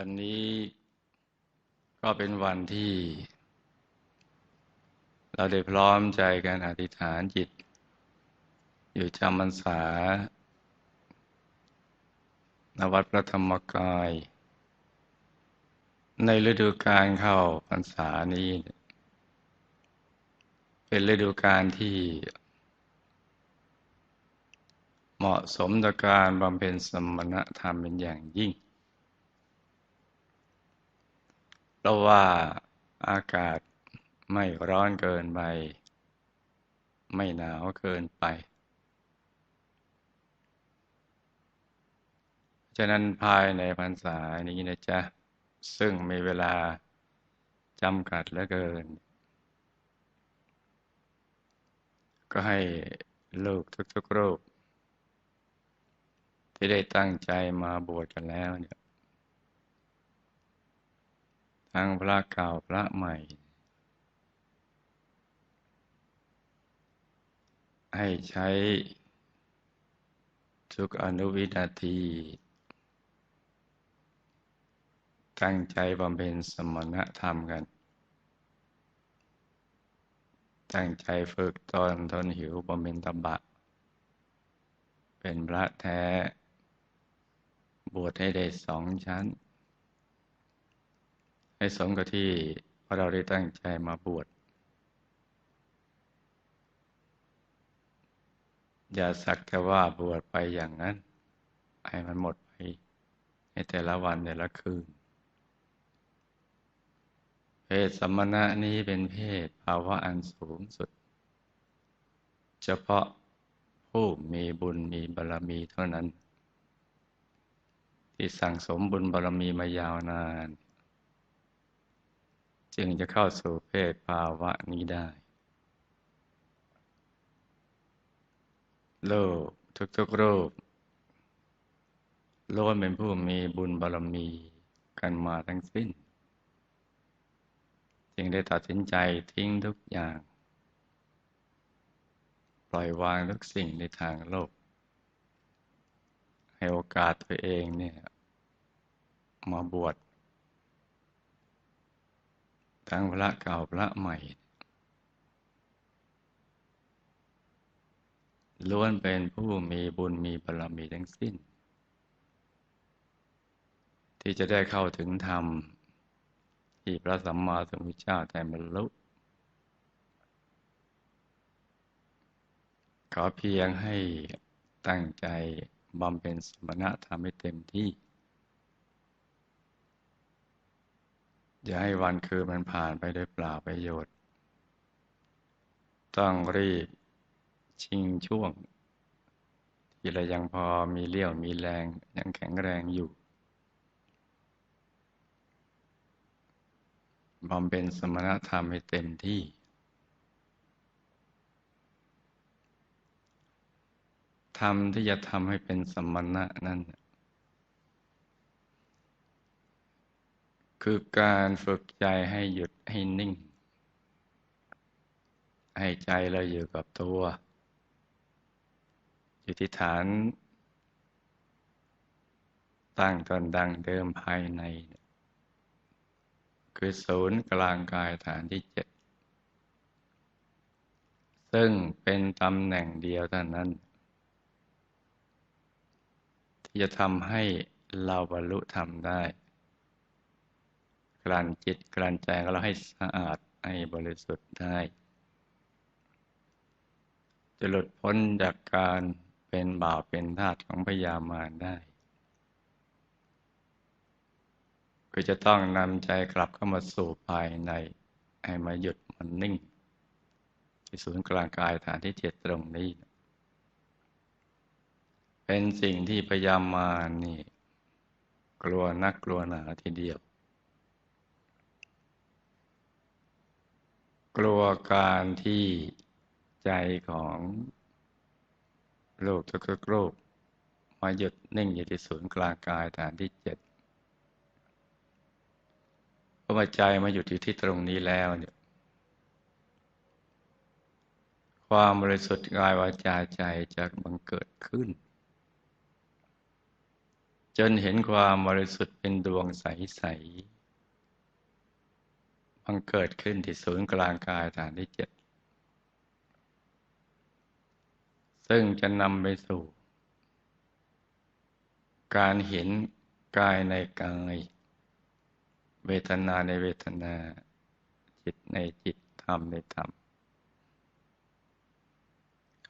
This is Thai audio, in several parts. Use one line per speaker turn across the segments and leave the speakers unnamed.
วันนี้ก็เป็นวันที่ เราได้พร้อมใจกันอธิษฐานจิต อยู่จำพรรษานวัดพระธรรมกาย ในฤดูกาลเข้าพรรษานี้ เป็นฤดูกาลที่ เหมาะสมต่อการบำเพ็ญสมณธรรมเป็นอย่างยิ่งเพ ราะว่าอากาศไม่ร้อนเกินไป ไม่หนาวเกินไป ฉะนั้นภายในพรรษานี้นะจ๊ะ ซึ่งมีเวลาจำกัดเหลือเกิน ก็ให้ลูกทุกๆรูปที่ได้ตั้งใจมาบวชกันแล้วเนี่ย ทั้งพระเก่าพระใหม่ ให้ใช้ทุกอนุวินาที ตั้งใจบำเพ็ญสมณธรรมกัน ตั้งใจฝึกตนทนหิวบำเพ็ญตบะ เป็นพระแท้ บวชให้ได้สองชั้น ให้สมกับที่เราได้ตั้งใจมาบวช อย่าสักแต่ว่าบวชไปอย่างนั้น ให้มันหมดไปในแต่ละวันแต่ละคืน เพศสมณะนี้เป็นเพศภาวะอันสูงสุด เฉพาะผู้มีบุญมีบารรมีเท่านั้น ที่สั่งสมบุญบารรมีมายาวนาน จึงจะเข้าสู่เพศภาวะนี้ได้ โลกทุกๆรูปล้วนเป็นผู้มีบุญบารรมีกันมาทั้งสิ้น จึงได้ตัดสินใจทิ้งทุกอย่าง ปล่อยวางทุกสิ่งในทางโลก ให้โอกาสตัวเองเนี่ย มาบวช ทั้งพระเก่าพระใหม่ ล้วนเป็นผู้มีบุญมีบารมีทั้งสิ้น ที่จะได้เข้าถึงธรรม ที่พระสัมมาสัมพุทธเจ้าแต่บรรลุขอเพียงให้ตั้งใจบำเพ็ญสมณะทำให้เต็มที่ อย่าให้วันคืนมันผ่านไปโดยเปล่าประโยชน์ ต้องรีบชิงช่วง ที่เรายังพอมีเลี้ยวมีแรง ยังแข็งแรงอยู่บำเพ็ญสมณธรรมให้เต็มที่ ธรรมที่จะทำให้เป็นสมณะนั้น คือการฝึกใจให้หยุดให้นิ่ง ให้ใจเราอยู่กับตัว อยู่ที่ฐาน ตั้งตนดังเดิมภายใน คือศูนย์กลางกายฐานที่เจ็ดซึ่งเป็นตำแหน่งเดียวเท่านั้น ที่จะทำให้เราบรรลุธรรมได้ ลั่นจิตกลั่นใจของเราให้สะอาดให้บริสุทธิ์ได้ จะหลุดพ้นจากการเป็นบ่าวเป็นทาสของพยามารได้ ก็จะต้องนำใจกลับเข้ามาสู่ภายใน ให้มาหยุดมันนิ่ง ที่ศูนย์กลางกายฐานที่เจ็ดตรงนี้ เป็นสิ่งที่พยายามมานี่ กลัวนักกลัวหนาทีเดียว กลัวการที่ใจของโลกทุกๆโลกมาหยุดนิ่งอยู่ที่ศูนย์กลางกายฐานที่เจ็ดพอมาใจมาหยุดอยู่ที่ตรงนี้แล้วเนี่ยความบริสุทธิ์กายวาจาใจจะบังเกิดขึ้น จนเห็นความบริสุทธิ์เป็นดวงใสๆ บังเกิดขึ้นที่ศูนย์กลางกายฐานที่เจ็ดซึ่งจะนำไปสู่ การเห็นกายในกาย เวทนาในเวทนา จิตในจิตธรรมในธรรม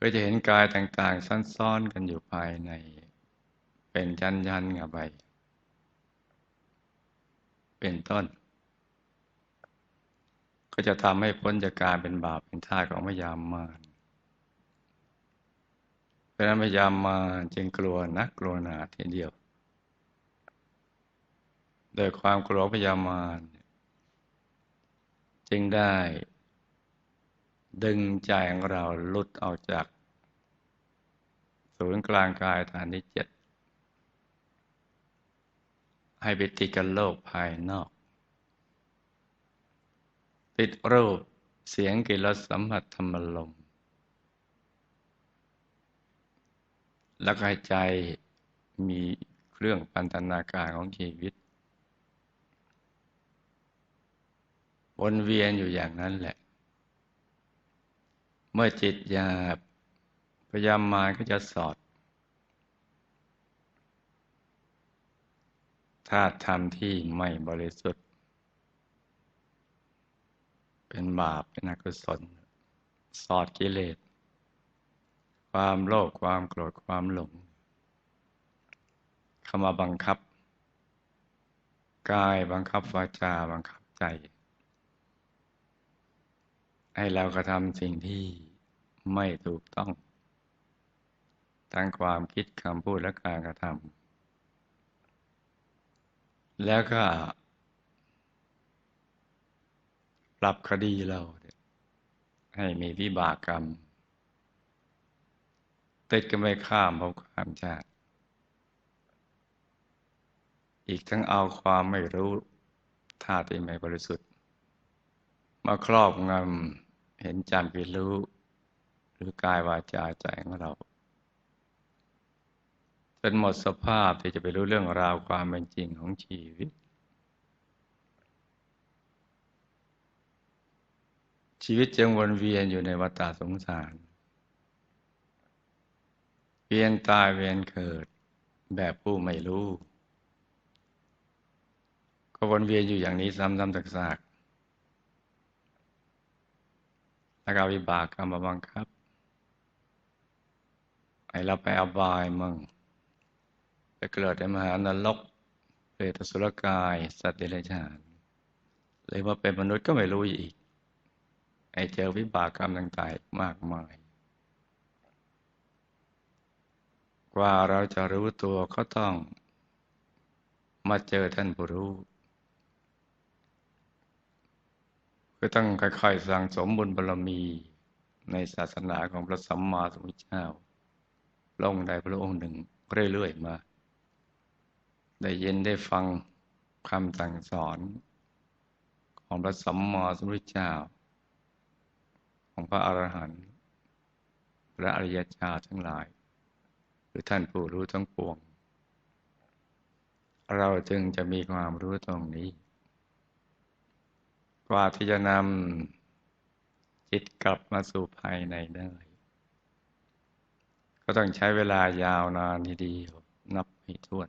ก็จะเห็นกายต่างๆซ้อนๆกันอยู่ภายใน เป็นยันยันกับไปเป็นต้น ก็จะทำให้พ้นจากการเป็นบาปเป็นท่าของพยามมารเพราะนั้นพยามมารจึงกลัวนักกลัวหนาทีเดียว โดยความกลัวพยามารจึงได้ดึงใจของเราลุดออกจาก ศูนย์กลางกายฐานที่เจ็ดให้ไปติดกับโลกภายนอก ติดรูปเสียงกลิ่นรสสัมผัสธรรมลมแล้วก็ใจมีเครื่องปันตนาการของชีวิตวนเวียนอยู่อย่างนั้นแหละ เมื่อจิตหยาบพยายามมาก็จะสอดธาตุธรรมที่ไม่บริสุทธิ์ เป็นบาปเป็นอกุศล สอดกิเลส ความโลภความโกรธความหลงเข้ามาบังคับ กายบังคับวาจาบังคับใจ ให้เรากระทำสิ่งที่ไม่ถูกต้อง ทั้งความคิดคำพูดและการกระทำแล้วก็ ปรับคดีเรา ให้มีวิบากกรรม ติดกันไปข้ามภพข้ามชาติอีกทั้งเอาความไม่รู้ท่าที่ไม่บริสุทธิ์ มาครอบงำเห็นจำเป็นรู้ หรือกายวาจาใจของเราจนหมดสภาพที่จะไปรู้เรื่องราวความเป็นจริงของชีวิต ชีวิตจึงวนเวียนอยู่ในวัฏสงสาร เวียนตายเวียนเกิดแบบผู้ไม่รู้ ก็วนเวียนอยู่อย่างนี้ซ้ำๆซากแล้วก็วิบากกรรมบังคับให้เราไปอบายมั่งไปเกิดในมหานรกเปรตสุรกาย สัตว์เดรัจฉานเลยว่าเป็นมนุษย์ก็ไม่รู้อีก ไอ้เจอวิบากกรรมต่างๆมากมาย กว่าเราจะรู้ตัวก็ต้องมาเจอท่านผู้รู้ก็ต้องค่อยๆสั่งสมบุญบารมีในศาสนาของพระสัมมาสัมพุทธเจ้าลงได้พระองค์หนึ่งเรื่อยๆมา ได้ยินได้ฟังคำสั่งสอน ของพระสัมมาสัมพุทธเจ้า ของพระอรหันต์พระอริยเจ้าทั้งหลาย หรือท่านผู้รู้ทั้งปวง เราจึงจะมีความรู้ตรงนี้ กว่าที่จะนำจิตกลับมาสู่ภายในได้ ก็ต้องใช้เวลายาวนานทีเดียวนับไม่ถ้วน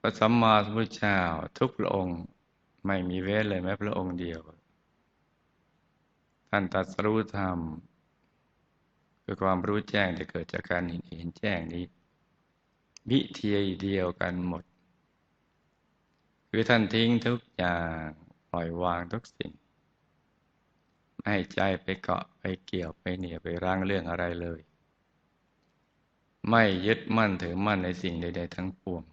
พระสัมมาสัมพุทธเจ้าทุกพระองค์ไม่มีเว้นเลยแม้พระองค์เดียว ท่านตัดสรู้ธรรมคือความรู้แจ้งที่เกิดจากการเห็นเห็นแจ้งนี้วิธีเดียวกันหมด คือท่านทิ้งทุกอย่างปล่อยวางทุกสิ่ง ไม่ให้ใจไปเกาะไปเกี่ยวไปเหนี่ยวไปร่างเรื่องอะไรเลย ไม่ยึดมั่นถือมั่นในสิ่งใด ๆ ทั้งปวง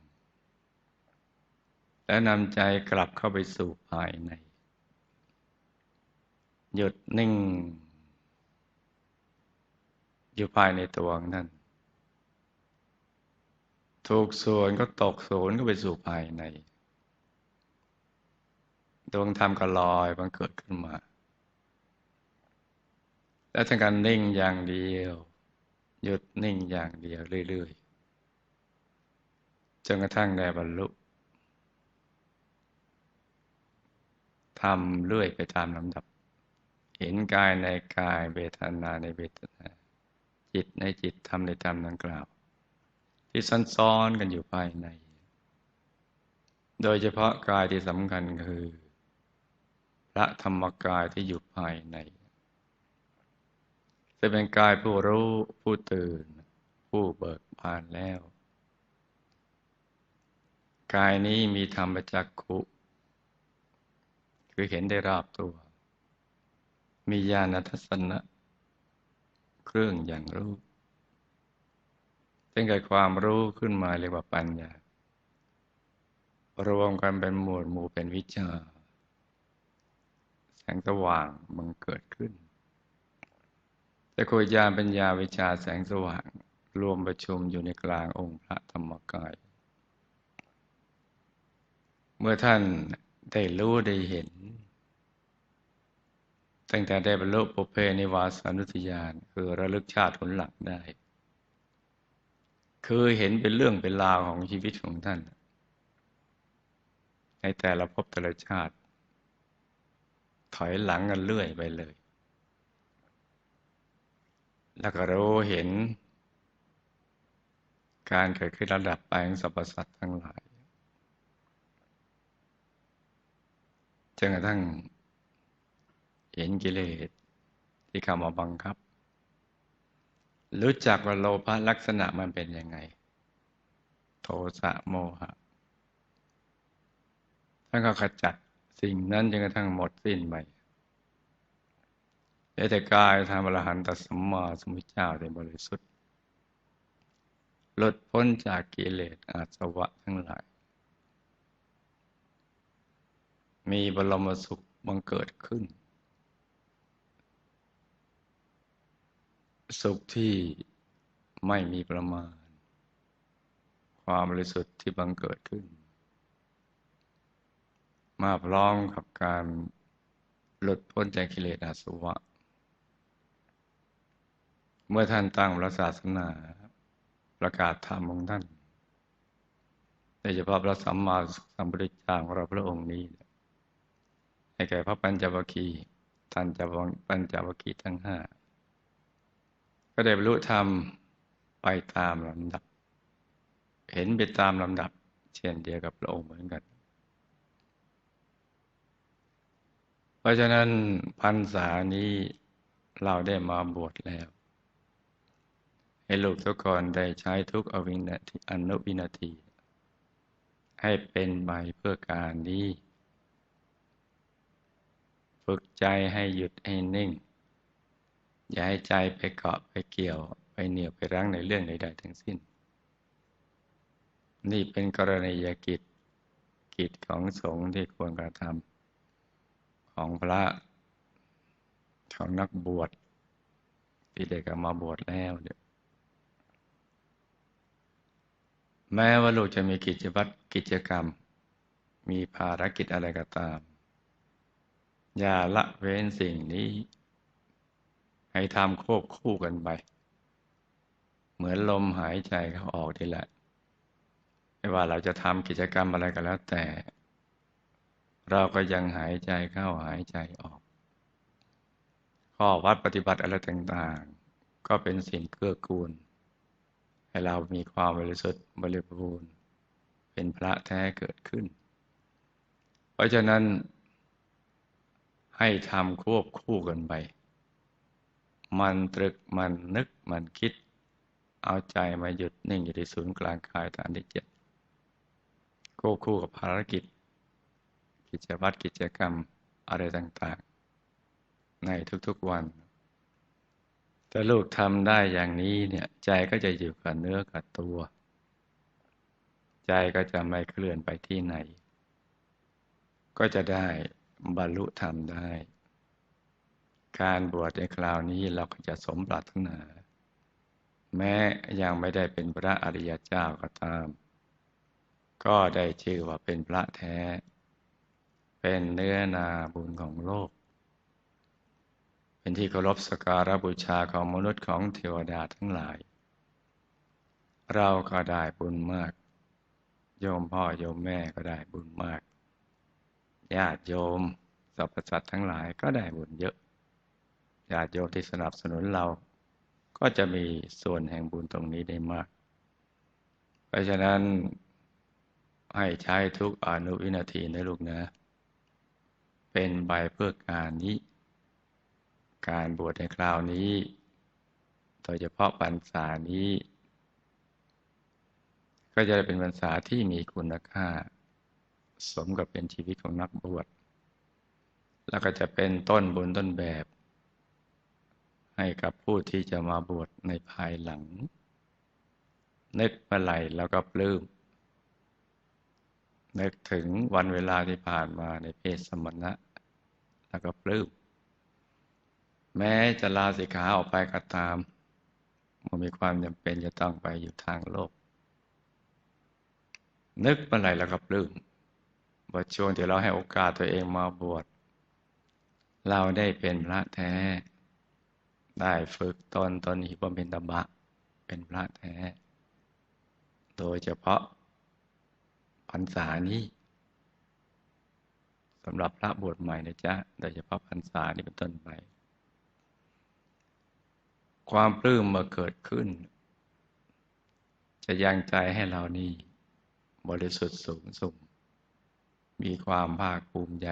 และนำใจกลับเข้าไปสู่ภายใน หยุดนิ่ง อยู่ภายในตัวนั่นถูกส่วนก็ตกศูนย์ก็ไปสู่ภายใน ดวงธรรมก็ลอยบังเกิดขึ้นมา แล้วทางการนิ่งอย่างเดียว หยุดนิ่งอย่างเดียวเรื่อยๆจนกระทั่งได้บรรลุทำเรื่อยไปตามลำดับ เห็นกายในกายเวทนาในเวทนา จิตในจิตทำในธรรมดังกล่าว ที่ซ้อนๆกันอยู่ภายใน โดยเฉพาะกายที่สำคัญคือ พระธรรมกายที่อยู่ภายในจะเป็นกายผู้รู้ผู้ตื่น ผู้เบิกบานแล้ว กายนี้มีธรรมจักขุคือเห็นได้รอบตัว มีญาณทัศนะ เครื่องอย่างรู้จึงเกิดความรู้ขึ้นมาเรียกว่าปัญญา รวมกันเป็นหมวดหมู่เป็นวิชา แสงสว่างมันเกิดขึ้น แต่คุยญาณปัญญาวิชาแสงสว่าง รวมประชุมอยู่ในกลางองค์พระธรรมกาย เมื่อท่านได้รู้ได้เห็น ตั้งแต่ได้บรรลุปุเพนิวาสานุทยานคือระลึกชาติผลหลักได้ คือเห็นเป็นเรื่องเป็นราวของชีวิตของท่าน ในแต่ละภพแต่ละชาติ ถอยหลังกันเรื่อยไปเลย แล้วก็รู้เห็น การเกิดขึ้นระดับไปของสรรพสัตว์ทั้งหลายจนกระทั่ง เห็นกิเลสที่เข้ามาบังคับ รู้จักว่าโลภะลักษณะมันเป็นยังไง โทสะโมหะท่านก็ขจัดสิ่งนั้นจนกระทั่งหมดสิ้นไปแต่กายทำอรหันตสัมมาสัมพุทธเจ้าได้บริสุทธิ์หลุดพ้นจากกิเลสอาสวะทั้งหลาย มีบรมสุขบังเกิดขึ้น สุขที่ไม่มีประมาณ ความบริสุทธิ์ที่บังเกิดขึ้น มาพร้อมกับการหลุดพ้นจากกิเลสอาสวะ เมื่อท่านตั้งพระศาสนาประกาศธรรมของท่านโดยเฉพาะพระสัมมาสัมพุทธเจ้าของเราพระองค์นี้ ให้แก่พระปัญจวัคคีย์ท่านจะปัญจวัคคีย์ทั้งห้า ก็ได้บรรลุธรรมไปตามลำดับ เห็นไปตามลำดับ เช่นเดียวกับพระองค์เหมือนกัน เพราะฉะนั้นพรรษานี้เราได้มาบวชแล้ว ให้ลูกทุกคนได้ใช้ทุกอวินาทีอนุวินาที ให้เป็นใบเพื่อการนี้ ฝึกใจให้หยุดให้นิ่ง อย่าให้ใจไปเกาะไปเกี่ยว ไปเหนี่ยวไปรั้งในเรื่องใดๆทั้งสิ้น นี่เป็นกรณียกิจกิจของสงฆ์ที่ควรกระทำของพระของนักบวชที่เด็กมาบวชแล้วเดี๋ยแม้ว่าลูกจะมีกิจวัตรกิจกรรม มีภารกิจอะไรก็ตาม อย่าละเว้นสิ่งนี้ ให้ทำควบคู่กันไป เหมือนลมหายใจเขาออกทีละ ไม่ว่าเราจะทำกิจกรรมอะไรก็แล้วแต่ เราก็ยังหายใจเข้าหายใจออก ข้อวัดปฏิบัติอะไรต่างๆ ก็เป็นสิ่งเกื้อกูล ให้เรามีความบริสุทธิ์บริบูรณ์ เป็นพระแท้เกิดขึ้น เพราะฉะนั้นให้ทำควบคู่กันไป มันตรึกมันนึกมันคิด เอาใจมาหยุดนิ่งอยู่ที่ศูนย์กลางกายฐานที่เจ็ดควบคู่กับภารกิจ กิจวัตรกิจกรรมอะไรต่างๆ ในทุกๆวัน ถ้าลูกทำได้อย่างนี้เนี่ยใจก็จะอยู่กับเนื้อกับตัว ใจก็จะไม่เคลื่อนไปที่ไหน ก็จะได้บรรลุธรรมได้ การบวชในคราวนี้เราก็จะสมปรารถนา แม้ยังไม่ได้เป็นพระอริยเจ้าก็ตาม ก็ได้ชื่อว่าเป็นพระแท้ เป็นเนื้อนาบุญของโลก เป็นที่เคารพสการบูชาของมนุษย์ของเทวดาทั้งหลาย เราก็ได้บุญมาก โยมพ่อโยมแม่ก็ได้บุญมากญาติโยมสรรพสัตว์ทั้งหลายก็ได้บุญเยอะ ญาติโยมที่สนับสนุนเรา ก็จะมีส่วนแห่งบุญตรงนี้ได้มาก เพราะฉะนั้นให้ใช้ทุกอนุวินาทีนะลูกนะ เป็นใบเพื่อการนี้ การบวชในคราวนี้ โดยเฉพาะพรรษานี้ ก็จะเป็นพรรษาที่มีคุณค่า สมกับเป็นชีวิตของนักบวชแล้วก็จะเป็นต้นบุญต้นแบบ ให้กับผู้ที่จะมาบวชในภายหลัง นึกเมื่อไหร่แล้วก็ปลื้มนึกถึงวันเวลาที่ผ่านมาในเพศสมณะ แล้วก็ปลื้มแม้จะลาสิกขาออกไปก็ตามมันมีความจำเป็นจะต้องไปอยู่ทางโลก นึกเมื่อไหร่แล้วก็ปลื้มว่าช่วงที่เราให้โอกาสตัวเองมาบวชเราได้เป็นพระแท้ ได้ฝึกตนตนหิบเป็นตบะ เป็นพระแท้ โดยเฉพาะพรรษานี้สำหรับพระบวชใหม่นะจ๊ะ โดยเฉพาะพรรษานี้เป็นต้นไป ความปลื้มมาเกิดขึ้น จะยังใจให้เรานี่ บริสุทธิ์สูงสุดมีความภาคภูมิใจ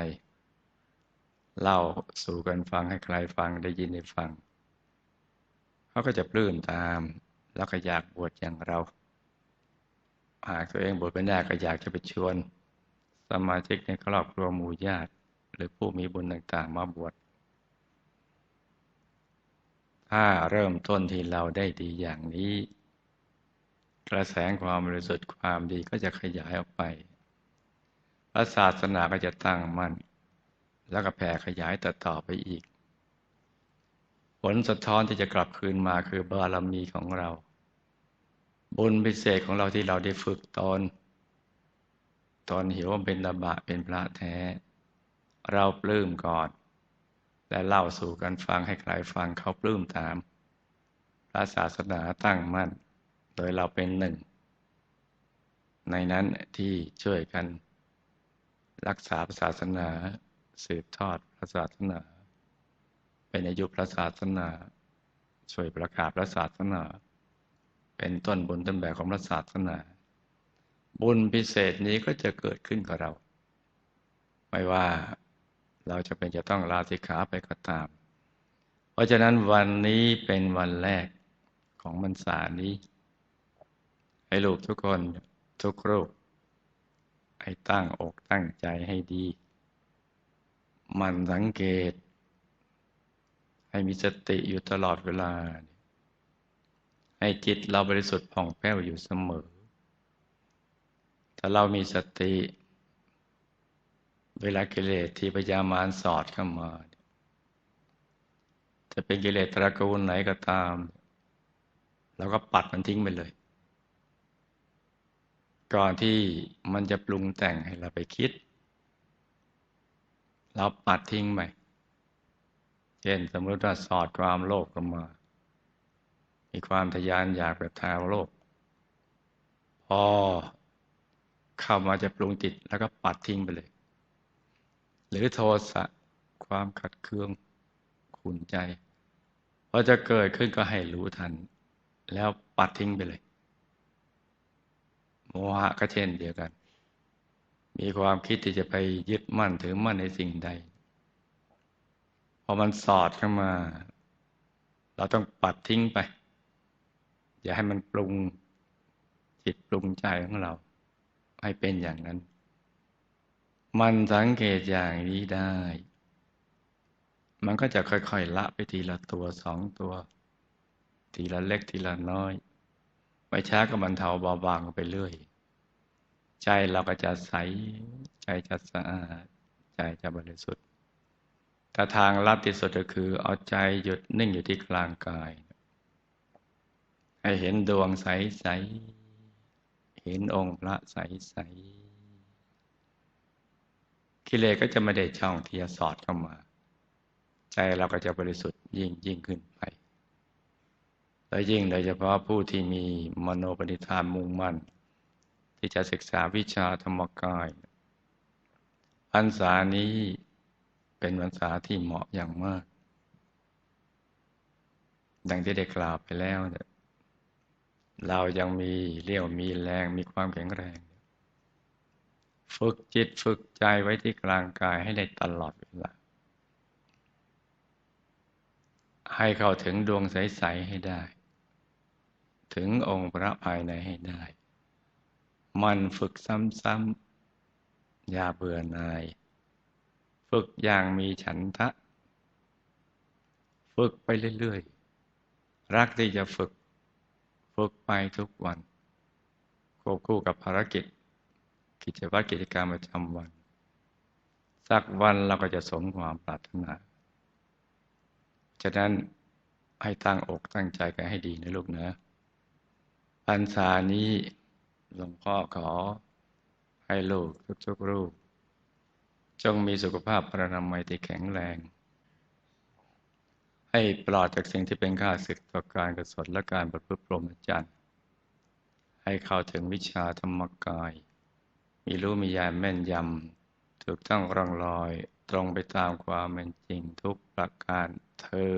เล่าสู่กันฟังให้ใครฟังได้ยินได้ฟัง เขาก็จะปลื้มตาม แล้วก็อยากบวชอย่างเรา หากตัวเองบวชเป็นได้ก็อยากจะไปชวน สมาชิกในครอบครัวหมู่ญาติ หรือผู้มีบุญต่างๆ มาบวช ถ้าเริ่มต้นที่เราได้ดีอย่างนี้ กระแสความบริสุทธิ์ความดีก็จะขยายออกไปพระศาสนาก็จะตั้งมั่น แล้วก็แผ่ขยายต่อต่อไปอีก ผลสะท้อนที่จะกลับคืนมาคือบารมีของเรา บุญพิเศษของเราที่เราได้ฝึกตอน ตอนหิวว่าเป็นตบะเป็นพระแท้ เราปลื้มก่อนและเล่าสู่กันฟังให้ใครฟังเขาปลื้มตามพระศาสนาตั้งมั่น โดยเราเป็นหนึ่ง ในนั้นที่ช่วยกัน รักษาศาสนาสืบทอดศาสนา เป็นอายุพระศาสนาช่วยประกาศพระศาสนา เป็นต้นบุญต้นแบบของพระศาสนา บุญพิเศษนี้ก็จะเกิดขึ้นกับเรา ไม่ว่าเราจะเป็นจะต้องลาสิกขาไปก็ตาม เพราะฉะนั้นวันนี้เป็นวันแรกของมรรษานี้ ให้ลูกทุกคนทุกรูปให้ตั้งอกตั้งใจให้ดี มันสังเกต ให้มีสติอยู่ตลอดเวลา ให้จิตเราบริสุทธิ์ผ่องแผ้วอยู่เสมอ ถ้าเรามีสติ เวลากิเลสที่พยามารสอดเข้ามา จะเป็นกิเลสตระกูลไหนก็ตาม เราก็ปัดมันทิ้งไปเลย ก่อนที่มันจะปรุงแต่งให้เราไปคิด เราปัดทิ้งไป เช่นสมมติว่าสอดความโลภเข้ามา มีความทยานอยากแบบทางโลก พอเข้ามาจะปรุงจิตแล้วก็ปัดทิ้งไปเลย หรือโทสะความขัดเคืองขุนใจพอจะเกิดขึ้นก็ให้รู้ทัน แล้วปัดทิ้งไปเลย โมหะก็เช่นเดียวกัน มีความคิดที่จะไปยึดมั่นถือมั่นในสิ่งใด พอมันสอดเข้ามา เราต้องปัดทิ้งไป อย่าให้มันปรุงจิตปรุงใจของเรา ให้เป็นอย่างนั้น มันสังเกตอย่างนี้ได้ มันก็จะค่อยๆละไปทีละตัวสองตัว ทีละเล็กทีละน้อยไม่ช้าก็มันเทาเบาบางไปเรื่อย ใจเราก็จะใส ใจจะสะอาด ใจจะบริสุทธิ์ แต่ทางลัดที่สุดก็คือ เอาใจหยุดนิ่งอยู่ที่กลางกาย ให้เห็นดวงใสๆเห็นองค์พระใสๆกิเลสก็จะไม่ได้ช่องที่จะสอดเข้ามา ใจเราก็จะบริสุทธิ์ยิ่งยิ่งขึ้นไปและยิ่งโดยเฉพาะผู้ที่มีมโนปณิธานมุ่งมั่น ที่จะศึกษาวิชาธรรมกายพรรษานี้ เป็นพรรษาที่เหมาะอย่างมาก ดังที่ได้กล่าวไปแล้วเรายังมีเรี่ยวมีแรงมีความแข็งแรง ฝึกจิตฝึกใจไว้ที่กลางกายให้ได้ตลอดเวลาให้เข้าถึงดวงใส ๆ ให้ได้ ถึงองค์พระภายในให้ได้ มันฝึกซ้ำๆอย่าเบื่อหน่าย ฝึกอย่างมีฉันทะ ฝึกไปเรื่อยๆ รักที่จะฝึก ฝึกไปทุกวัน ควบคู่กับภารกิจ กิจวัตรกิจกรรมประจำวัน สักวันเราก็จะสมความปรารถนา ฉะนั้นให้ตั้งอกตั้งใจกันให้ดีนะลูกนะพรรษานี้หลวงพ่อขอให้ลูกทุกๆรูป จงมีสุขภาพประนามัยที่แข็งแรง ให้ปลอดจากสิ่งที่เป็นข้าศึกต่อการกระสนและการประพฤติพรหมจรรย์ให้เข้าถึงวิชาธรรมกาย มีรู้มีญาณแม่นยำ ถูกต้องร่องรอยตรงไปตามความเป็นจริงทุกประการเธอ